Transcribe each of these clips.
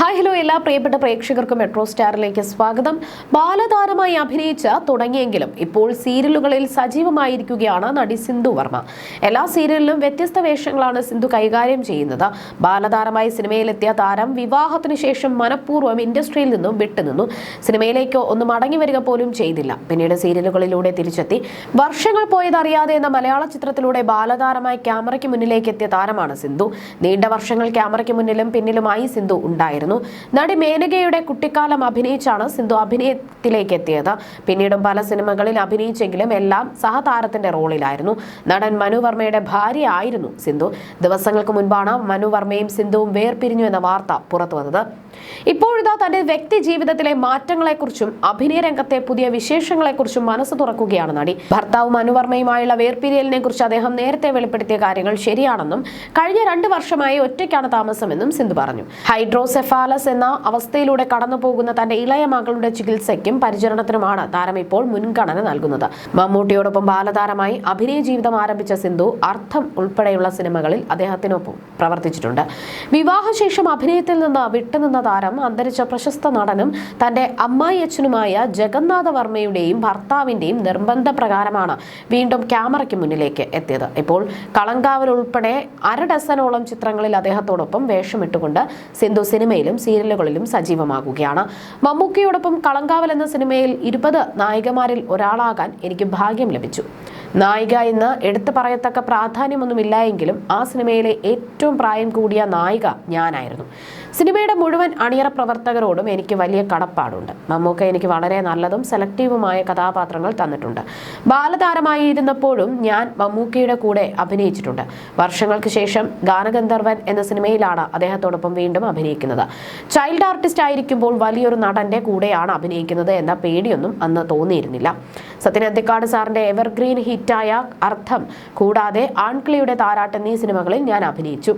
Hi hello എല്ലാ പ്രിയപ്പെട്ട പ്രേക്ഷകർക്കും മെട്രോ സ്റ്റാറിലേക്ക് സ്വാഗതം. ബാലതാരമായി അഭിനയിച്ച തുടങ്ങിയെങ്കിലും ഇപ്പോൾ സീരിയലുകളിൽ സജീവമായിരിക്കുകയാണ് നടി സിന്ധു വർമ്മ. എല്ലാ സീരിയലിലും വ്യത്യസ്ത വേഷങ്ങളാണ് സിന്ധു കൈകാര്യം ചെയ്യുന്നത്. ബാലതാരമായി സിനിമയിലെത്തിയ താരം വിവാഹത്തിന് ശേഷം മനഃപൂർവം ഇൻഡസ്ട്രിയിൽ നിന്നും വിട്ടുനിന്നു. സിനിമയിലേക്ക് ഒന്ന് മടങ്ങി വരിക പോലും ചെയ്തില്ല. പിന്നീട് സീരിയലുകളിലൂടെ തിരിച്ചെത്തി. വർഷങ്ങൾ പോയതറിയാതെ എന്ന മലയാള ചിത്രത്തിലൂടെ ബാലതാരമായി ക്യാമറയ്ക്ക് മുന്നിലേക്ക് എത്തിയ താരമാണ് സിന്ധു. നീണ്ട വർഷങ്ങൾ ക്യാമറയ്ക്ക് മുന്നിലും പിന്നിലുമായി സിന്ധു ഉണ്ടായിരുന്നു. നടി മേനകയുടെ കുട്ടിക്കാലം അഭിനയിച്ചാണ് സിന്ധു അഭിനയത്തിലേക്ക് എത്തിയത് പിന്നീടും പല സിനിമകളിൽ അഭിനയിച്ചെങ്കിലും എല്ലാം സഹതാരത്തിന്റെ റോളിലായിരുന്നു. നടൻ മനുവർമ്മയുടെ ഭാര്യയായിരുന്നു സിന്ധു. ദിവസങ്ങൾക്ക് മുൻപാണ് മനുവർമ്മയും സിന്ധുവും വേർപിരിഞ്ഞു എന്ന വാർത്ത പുറത്തു വന്നത്. ഇപ്പോഴിതാ തന്റെ വ്യക്തി ജീവിതത്തിലെ മാറ്റങ്ങളെക്കുറിച്ചും അഭിനയരംഗത്തെ പുതിയ വിശേഷങ്ങളെക്കുറിച്ചും മനസ്സ് തുറക്കുകയാണ് നടി. ഭർത്താവ് മനുവർമ്മയുമായുള്ള വേർപിരിയലിനെ കുറിച്ച് അദ്ദേഹം നേരത്തെ വെളിപ്പെടുത്തിയ കാര്യങ്ങൾ ശരിയാണെന്നും കഴിഞ്ഞ രണ്ട് വർഷമായി ഒറ്റയ്ക്കാണ് താമസമെന്നും സിന്ധു പറഞ്ഞു. ഹൈഡ്രോസെഫാലസ് എന്ന അവസ്ഥയിലൂടെ കടന്നു പോകുന്ന തന്റെ ഇളയ മകളുടെ ചികിത്സയ്ക്കും പരിചരണത്തിനുമാണ് താരം ഇപ്പോൾ മുൻഗണന നൽകുന്നത്. മമ്മൂട്ടിയോടൊപ്പം ബാലതാരമായി അഭിനയ ജീവിതം ആരംഭിച്ച സിന്ധു അർത്ഥം ഉൾപ്പെടെയുള്ള സിനിമകളിൽ അദ്ദേഹത്തിനൊപ്പം പ്രവർത്തിച്ചിട്ടുണ്ട്. വിവാഹശേഷം അഭിനയത്തിൽ നിന്ന് വിട്ടുനിന്ന താരം അന്തരിച്ച പ്രശസ്ത നടനും തന്റെ അമ്മായി അച്ഛനുമായ ജഗന്നാഥ വർമ്മയുടെയും ഭർത്താവിന്റെയും നിർബന്ധ പ്രകാരമാണ് വീണ്ടും ക്യാമറയ്ക്ക് മുന്നിലേക്ക് എത്തിയത്. ഇപ്പോൾ കളങ്കാവൽ ഉൾപ്പെടെ അര ഡസനോളം ചിത്രങ്ങളിൽ അദ്ദേഹത്തോടൊപ്പം വേഷമിട്ടുകൊണ്ട് സിന്ധു സിനിമയിലും സീരിയലുകളിലും സജീവമാകുകയാണ്. മമ്മൂക്കയോടൊപ്പം കളങ്കാവൽ എന്ന സിനിമയിൽ ഇരുപത് നായികമാരിൽ ഒരാളാകാൻ എനിക്ക് ഭാഗ്യം ലഭിച്ചു. നായിക എന്ന് എടുത്തു പറയത്തക്ക പ്രാധാന്യമൊന്നുമില്ല എങ്കിലും ആ സിനിമയിലെ ഏറ്റവും പ്രായം കൂടിയ നായിക ഞാനായിരുന്നു. സിനിമയുടെ മുഴുവൻ അണിയറ പ്രവർത്തകരോടും എനിക്ക് വലിയ കടപ്പാടുണ്ട്. മമ്മൂക്ക എനിക്ക് വളരെ നല്ലതും സെലക്റ്റീവുമായ കഥാപാത്രങ്ങൾ തന്നിട്ടുണ്ട്. ബാലതാരമായി ഇരുന്നപ്പോഴും ഞാൻ മമ്മൂക്കയുടെ കൂടെ അഭിനയിച്ചിട്ടുണ്ട്. വർഷങ്ങൾക്ക് ശേഷം ഗാനഗന്ധർവൻ എന്ന സിനിമയിലാണ് അദ്ദേഹത്തോടൊപ്പം വീണ്ടും അഭിനയിക്കുന്നത്. ചൈൽഡ് ആർട്ടിസ്റ്റ് ആയിരിക്കുമ്പോൾ വലിയൊരു നടന്റെ കൂടെയാണ് അഭിനയിക്കുന്നത് എന്ന പേടിയൊന്നും അന്ന് തോന്നിയിരുന്നില്ല. സത്യൻ അന്തിക്കാട് സാറിന്റെ എവർഗ്രീൻ ഹിറ്റായ അർത്ഥം കൂടാതെ ആൺകിളിയുടെ താരാട്ട് എന്നീ സിനിമകളിൽ ഞാൻ അഭിനയിച്ചു.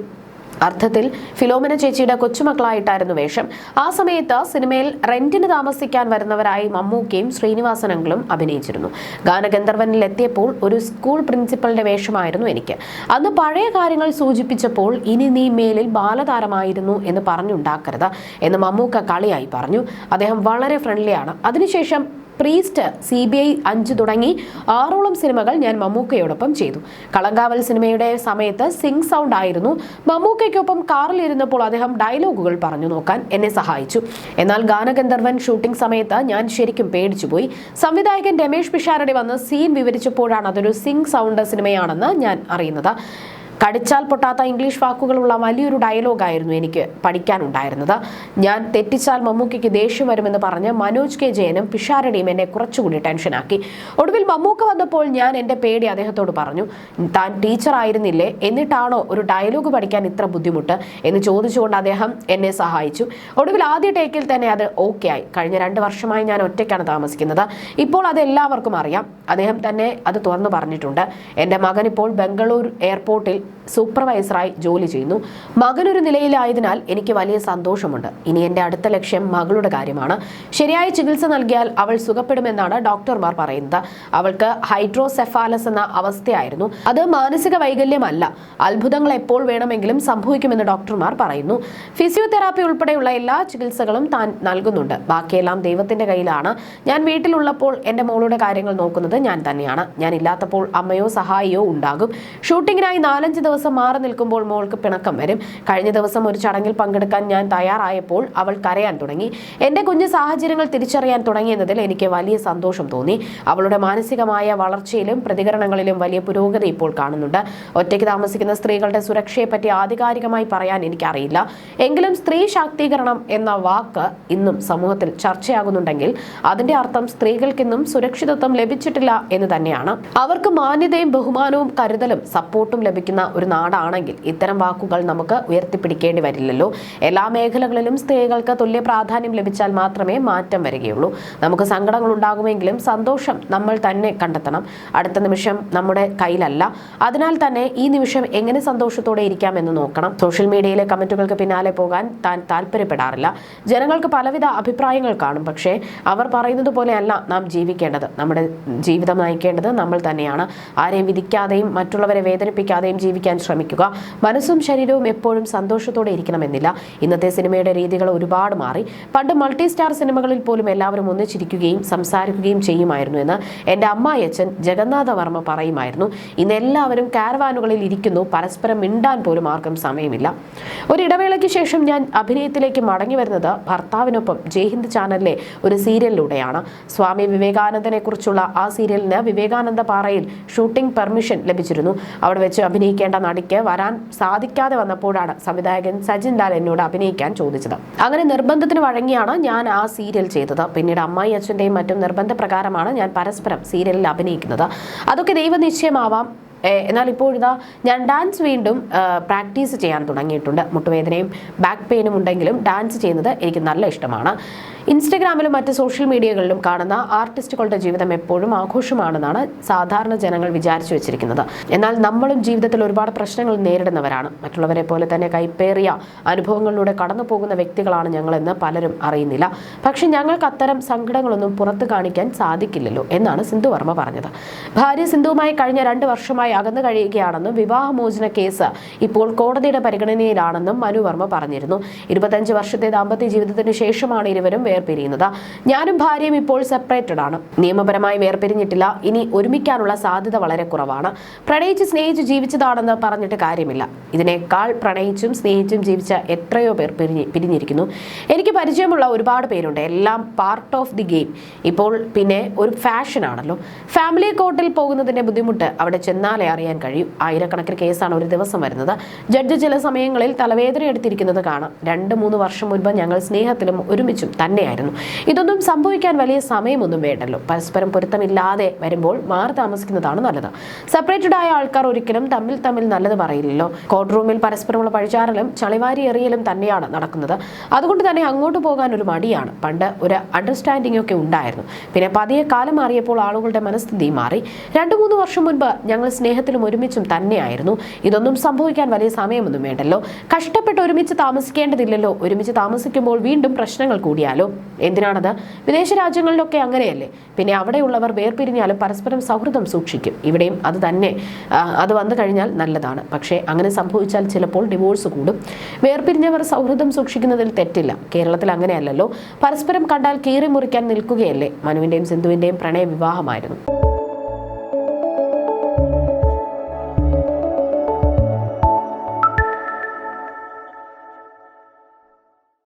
അർത്ഥത്തിൽ ഫിലോമിന ചേച്ചിയുടെ കൊച്ചുമക്കളായിട്ടായിരുന്നു വേഷം. ആ സമയത്ത് സിനിമയിൽ റെന്റിന് താമസിക്കാൻ വരുന്നവരായി മമ്മൂക്കയും ശ്രീനിവാസനങ്ങളും അഭിനയിച്ചിരുന്നു. ഗാനഗന്ധർവനിൽ എത്തിയപ്പോൾ ഒരു സ്കൂൾ പ്രിൻസിപ്പലിന്റെ വേഷമായിരുന്നു എനിക്ക്. അന്ന് പഴയ കാര്യങ്ങൾ സൂചിപ്പിച്ചപ്പോൾ ഇനി നീ മേലിൽ ബാലതാരമായിരുന്നു എന്ന് പറഞ്ഞുണ്ടാക്കരുത് എന്ന് മമ്മൂക്ക കളിയായി പറഞ്ഞു. അദ്ദേഹം വളരെ ഫ്രണ്ട്ലിയാണ് അതിനുശേഷം പ്രീസ്റ്റ് സി ബി ഐ അഞ്ച് തുടങ്ങി ആറോളം സിനിമകൾ ഞാൻ മമ്മൂക്കയോടൊപ്പം ചെയ്തു. കളങ്കാവൽ സിനിമയുടെ സമയത്ത് സിംഗ് സൗണ്ട് ആയിരുന്നു. മമ്മൂക്കയ്ക്കൊപ്പം കാറിലിരുന്നപ്പോൾ അദ്ദേഹം ഡയലോഗുകൾ പറഞ്ഞു നോക്കാൻ എന്നെ സഹായിച്ചു. എന്നാൽ ഗാനഗന്ധർവൻ ഷൂട്ടിംഗ് സമയത്ത് ഞാൻ ശരിക്കും പേടിച്ചുപോയി. സംവിധായകൻ രമേഷ് പിഷാരടി വന്ന് സീൻ വിവരിച്ചപ്പോഴാണ് അതൊരു സിംഗ് സൗണ്ട് സിനിമയാണെന്ന് ഞാൻ അറിയുന്നത്. കടിച്ചാൽ പൊട്ടാത്ത ഇംഗ്ലീഷ് വാക്കുകളുള്ള വലിയൊരു ഡയലോഗായിരുന്നു എനിക്ക് പഠിക്കാനുണ്ടായിരുന്നത്. ഞാൻ തെറ്റിച്ചാൽ മമ്മൂക്കയ്ക്ക് ദേഷ്യം വരുമെന്ന് പറഞ്ഞ് മനോജ് കെ ജയനും പിഷാരടിയും എന്നെ കുറച്ചുകൂടി ടെൻഷനാക്കി. ഒടുവിൽ മമ്മൂക്ക വന്നപ്പോൾ ഞാൻ എന്റെ പേടി അദ്ദേഹത്തോട് പറഞ്ഞു താൻ ടീച്ചർ ആയിരുന്നില്ലേ? എന്നിട്ടാണോ ഒരു ഡയലോഗ് പഠിക്കാൻ ഇത്ര ബുദ്ധിമുട്ട്? എന്ന് ചോദിച്ചുകൊണ്ട് അദ്ദേഹം എന്നെ സഹായിച്ചു. ഒടുവിൽ ആദ്യ ടേക്കിൽ തന്നെ അത് ഓക്കെ ആയി. കഴിഞ്ഞ രണ്ട് വർഷമായി ഞാൻ ഒറ്റയ്ക്കാണ് താമസിക്കുന്നത്. ഇപ്പോൾ അത് എല്ലാവർക്കും അറിയാം. അദ്ദേഹം തന്നെ അത് തുറന്നു പറഞ്ഞിട്ടുണ്ട്. എന്റെ മകൻ ഇപ്പോൾ ബംഗളൂരു എയർപോർട്ടിൽ സൂപ്പർവൈസറായി ജോലി ചെയ്യുന്നു. മകനൊരു നിലയിലായതിനാൽ എനിക്ക് വലിയ സന്തോഷമുണ്ട്. ഇനി എന്റെ അടുത്ത ലക്ഷ്യം മകളുടെ കാര്യമാണ്. ശരിയായ ചികിത്സ നൽകിയാൽ അവൾ സുഖപ്പെടുമെന്നാണ് ഡോക്ടർമാർ പറയുന്നത്. അവൾക്ക് ഹൈഡ്രോസെഫാലസ് എന്ന അവസ്ഥയായിരുന്നു. അത് മാനസിക വൈകല്യമല്ല. അത്ഭുതങ്ങൾ എപ്പോൾ വേണമെങ്കിലും സംഭവിക്കുമെന്ന് ഡോക്ടർമാർ പറയുന്നു. ഫിസിയോതെറാപ്പി ഉൾപ്പെടെയുള്ള എല്ലാ ചികിത്സകളും താൻ നൽകുന്നുണ്ട്. ബാക്കിയെല്ലാം ദൈവത്തിന്റെ കയ്യിലാണ്. ഞാൻ വീട്ടിലുള്ളപ്പോൾ എന്റെ മോളുടെ കാര്യങ്ങൾ നോക്കുന്നത് ഞാൻ തന്നെയാണ്. ഞാൻ ഇല്ലാത്തപ്പോൾ അമ്മയോ സഹായിയോ ഉണ്ടാകും. ഷൂട്ടിങ്ങിനായി നാലഞ്ച് ദിവസം മാറി നിൽക്കുമ്പോൾ മോൾക്ക് പിണക്കം വരും. കഴിഞ്ഞ ദിവസം ഒരു ചടങ്ങിൽ പങ്കെടുക്കാൻ ഞാൻ തയ്യാറായപ്പോൾ അവൾ കരയാൻ തുടങ്ങി. എന്റെ കുഞ്ഞ് സാഹചര്യങ്ങൾ തിരിച്ചറിയാൻ തുടങ്ങിയെന്നതിൽ എനിക്ക് വലിയ സന്തോഷം തോന്നി. അവളുടെ മാനസികമായ വളർച്ചയിലും പ്രതികരണങ്ങളിലും വലിയ പുരോഗതി ഇപ്പോൾ കാണുന്നുണ്ട്. ഒറ്റയ്ക്ക് താമസിക്കുന്ന സ്ത്രീകളുടെ സുരക്ഷയെപ്പറ്റി ആധികാരികമായി പറയാൻ എനിക്കറിയില്ല. എങ്കിലും സ്ത്രീ ശാക്തീകരണം എന്ന വാക്ക് ഇന്നും സമൂഹത്തിൽ ചർച്ചയാകുന്നുണ്ടെങ്കിൽ അതിന്റെ അർത്ഥം സ്ത്രീകൾക്കിന്നും സുരക്ഷിതത്വം ലഭിച്ചിട്ടില്ല എന്ന് തന്നെയാണ്. അവർക്ക് മാന്യതയും ബഹുമാനവും കരുതലും സപ്പോർട്ടും ലഭിക്കുന്ന ഒരു നാടാണെങ്കിൽ ഇത്തരം വാക്കുകൾ നമുക്ക് ഉയർത്തിപ്പിടിക്കേണ്ടി വരില്ലല്ലോ. എല്ലാ മേഖലകളിലും സ്ത്രീകൾക്ക് തുല്യ പ്രാധാന്യം ലഭിച്ചാൽ മാത്രമേ മാറ്റം വരികയുള്ളൂ. നമുക്ക് സങ്കടങ്ങൾ ഉണ്ടാകുമെങ്കിലും സന്തോഷം നമ്മൾ തന്നെ കണ്ടെത്തണം. അടുത്ത നിമിഷം നമ്മുടെ കയ്യിലല്ല. അതിനാൽ തന്നെ ഈ നിമിഷം എങ്ങനെ സന്തോഷത്തോടെ ഇരിക്കാം എന്ന് നോക്കണം. സോഷ്യൽ മീഡിയയിലെ കമന്റുകൾക്ക് പിന്നാലെ പോകാൻ താൻ താല്പര്യപ്പെടാറില്ല. ജനങ്ങൾക്ക് പലവിധ അഭിപ്രായങ്ങൾ കാണും. പക്ഷേ അവർ പറയുന്നത് പോലെയല്ല നാം ജീവിക്കേണ്ടത്. നമ്മുടെ ജീവിതം നയിക്കേണ്ടത് നമ്മൾ തന്നെയാണ്. ആരെയും വിധിക്കാതെയും മറ്റുള്ളവരെ വേദനിപ്പിക്കാതെയും ജീവിക്കാൻ ശ്രമിക്കുക. മനസ്സും ശരീരവും എപ്പോഴും സന്തോഷത്തോടെ ഇരിക്കണമെന്നില്ല. ഇന്നത്തെ സിനിമയുടെ രീതികൾ ഒരുപാട് മാറി. പണ്ട് മൾട്ടി സ്റ്റാർ സിനിമകളിൽ പോലും എല്ലാവരും ഒന്നിച്ചിരിക്കുകയും സംസാരിക്കുകയും ചെയ്യുമായിരുന്നു എന്ന് എന്റെ അമ്മായച്ചൻ ജഗന്നാഥ വർമ്മ പറയുമായിരുന്നു. ഇന്ന് എല്ലാവരും കാരവാനുകളിൽ ഇരിക്കുന്നു. പരസ്പരം മിണ്ടാൻ പോലും ആർക്കും സമയമില്ല. ഒരു ഇടവേളയ്ക്ക് ശേഷം ഞാൻ അഭിനയത്തിലേക്ക് മടങ്ങി വരുന്നത് ഭർത്താവിനൊപ്പം ജയ്ഹിന്ദ് ചാനലിലെ ഒരു സീരിയലിലൂടെയാണ്. സ്വാമി വിവേകാനന്ദനെ കുറിച്ചുള്ള ആ സീരിയലിന് വിവേകാനന്ദ പാറയിൽ ഷൂട്ടിംഗ് പെർമിഷൻ ലഭിച്ചിരുന്നു. അവിടെ വെച്ച് അഭിനയിക്കേണ്ട നടിക്ക് വരാൻ സാധിക്കാതെ വന്നപ്പോഴാണ് സംവിധായകൻ സജിൻ ലാൽ എന്നോട് അഭിനയിക്കാൻ ചോദിച്ചത്. അങ്ങനെ നിർബന്ധത്തിന് വഴങ്ങിയാണ് ഞാൻ ആ സീരിയൽ ചെയ്തത്. പിന്നീട് അമ്മായി അച്ഛന്റെയും മറ്റും നിർബന്ധപ്രകാരമാണ് ഞാൻ പരസ്പരം സീരിയലിൽ അഭിനയിക്കുന്നത്. അതൊക്കെ ദൈവനിശ്ചയമാവാം എന്നാൽ ഇപ്പോഴിതാ ഞാൻ ഡാൻസ് വീണ്ടും പ്രാക്ടീസ് ചെയ്യാൻ തുടങ്ങിയിട്ടുണ്ട്. മുട്ടുവേദനയും ബാക്ക് പെയിനും ഉണ്ടെങ്കിലും ഡാൻസ് ചെയ്യുന്നത് എനിക്ക് നല്ല ഇഷ്ടമാണ്. ഇൻസ്റ്റഗ്രാമിലും മറ്റ് സോഷ്യൽ മീഡിയകളിലും കാണുന്ന ആർട്ടിസ്റ്റുകളുടെ ജീവിതം എപ്പോഴും ആഘോഷമാണെന്നാണ് സാധാരണ ജനങ്ങൾ വിചാരിച്ചു വെച്ചിരിക്കുന്നത്. എന്നാൽ നമ്മളും ജീവിതത്തിൽ ഒരുപാട് പ്രശ്നങ്ങൾ നേരിടുന്നവരാണ്. മറ്റുള്ളവരെ പോലെ തന്നെ കൈപ്പേറിയ അനുഭവങ്ങളിലൂടെ കടന്നു പോകുന്ന വ്യക്തികളാണ് ഞങ്ങളെന്ന് പലരും അറിയുന്നില്ല. പക്ഷെ ഞങ്ങൾക്ക് അത്തരം സങ്കടങ്ങളൊന്നും പുറത്തു കാണിക്കാൻ സാധിക്കില്ലല്ലോ എന്നാണ് സിന്ധു വർമ്മ പറഞ്ഞത്. ഭാര്യ സിന്ധുവുമായി കഴിഞ്ഞ രണ്ട് വർഷമായി അകന്നു കഴിയുകയാണെന്നും വിവാഹമോചന കേസ് ഇപ്പോൾ കോടതിയുടെ പരിഗണനയിലാണെന്നും മനു വർമ്മ പറഞ്ഞിരുന്നു. ഇരുപത്തഞ്ച് വർഷത്തെ ദാമ്പത്യ ജീവിതത്തിന് ശേഷമാണ് ഇരുവരും വേർപിരിയുന്നത്. ഞാനും ഭാര്യയും ഇപ്പോൾ സെപ്പറേറ്റഡ് ആണ്. നിയമപരമായി വേർപിരിഞ്ഞിട്ടില്ല. ഇനി ഒരുമിക്കാനുള്ള സാധ്യത വളരെ കുറവാണ്. പ്രണയിച്ച് സ്നേഹിച്ച് ജീവിച്ചതാണെന്ന് പറഞ്ഞിട്ട് കാര്യമില്ല. ഇതിനേക്കാൾ പ്രണയിച്ചും സ്നേഹിച്ചും ജീവിച്ച എത്രയോ പേർ പിരിഞ്ഞ് പിരിഞ്ഞിരിക്കുന്നു. എനിക്ക് പരിചയമുള്ള ഒരുപാട് പേരുണ്ട്. എല്ലാം പാർട്ട് ഓഫ് ദി ഗെയിം ഇപ്പോൾ പിന്നെ ഒരു ഫാഷൻ ആണല്ലോ. ഫാമിലി കോർട്ടിൽ പോകുന്നതിന്റെ ബുദ്ധിമുട്ട് അവിടെ ചെന്നാലേ അറിയാൻ കഴിയും. ആയിരക്കണക്കിന് കേസാണ് ഒരു ദിവസം വരുന്നത്. ജഡ്ജ് ചില സമയങ്ങളിൽ തലവേദന എടുത്തിരിക്കുന്നത് കാണാം. രണ്ട് മൂന്ന് വർഷം മുൻപ് ഞങ്ങൾ സ്നേഹത്തിലും ഒരുമിച്ചും തന്നെയായിരുന്നു. ഇതൊന്നും സംഭവിക്കാൻ വലിയ സമയമൊന്നും വേണ്ടല്ലോ. പരസ്പരം പൊരുത്തമില്ലാതെ വരുമ്പോൾ മാറി താമസിക്കുന്നതാണ് നല്ലത്. സെപ്പറേറ്റഡ് ആയ ആൾക്കാർ ഒരിക്കലും തമ്മിൽ തമ്മിൽ നല്ലത് പറയില്ലല്ലോ. കോർട്ട് റൂമിൽ പരസ്പരമുള്ള പഴിചാറലും ചളിവാരി എറിയലും തന്നെയാണ് നടക്കുന്നത്. അതുകൊണ്ട് തന്നെ അങ്ങോട്ട് പോകാൻ ഒരു മടിയാണ്. പണ്ട് ഒരു അണ്ടർസ്റ്റാൻഡിംഗ് ഒക്കെ ഉണ്ടായിരുന്നു. പിന്നെ പതിയെ കാലം മാറിയപ്പോൾ ആളുകളുടെ മനസ്ഥിതി മാറി. രണ്ടു മൂന്ന് വർഷം മുൻപ് ഞങ്ങൾ സ്നേഹത്തിലും ഒരുമിച്ചും തന്നെയായിരുന്നു. ഇതൊന്നും സംഭവിക്കാൻ വലിയ സമയമൊന്നും വേണ്ടല്ലോ. കഷ്ടപ്പെട്ട് ഒരുമിച്ച് താമസിക്കേണ്ടതില്ലല്ലോ. ഒരുമിച്ച് താമസിക്കുമ്പോൾ വീണ്ടും പ്രശ്നങ്ങൾ കൂടിയാലോ? എന്തിനാണത്? വിദേശ രാജ്യങ്ങളിലൊക്കെ അങ്ങനെയല്ലേ? പിന്നെ അവിടെയുള്ളവർ വേർപിരിഞ്ഞാലും പരസ്പരം സൗഹൃദം സൂക്ഷിക്കും. ഇവിടെയും അത് തന്നെ അത് വന്നു കഴിഞ്ഞാൽ നല്ലതാണ്. പക്ഷേ അങ്ങനെ സംഭവിച്ചാൽ ചിലപ്പോൾ ഡിവോഴ്സ് കൂടും. വേർപിരിഞ്ഞവർ സൗഹൃദം സൂക്ഷിക്കുന്നതിൽ തെറ്റില്ല. കേരളത്തിൽ അങ്ങനെയല്ലല്ലോ. പരസ്പരം കണ്ടാൽ കീറി മുറിക്കാൻ നിൽക്കുകയല്ലേ? മനുവിന്റെയും സിന്ധുവിന്റെയും പ്രണയ വിവാഹമായിരുന്നു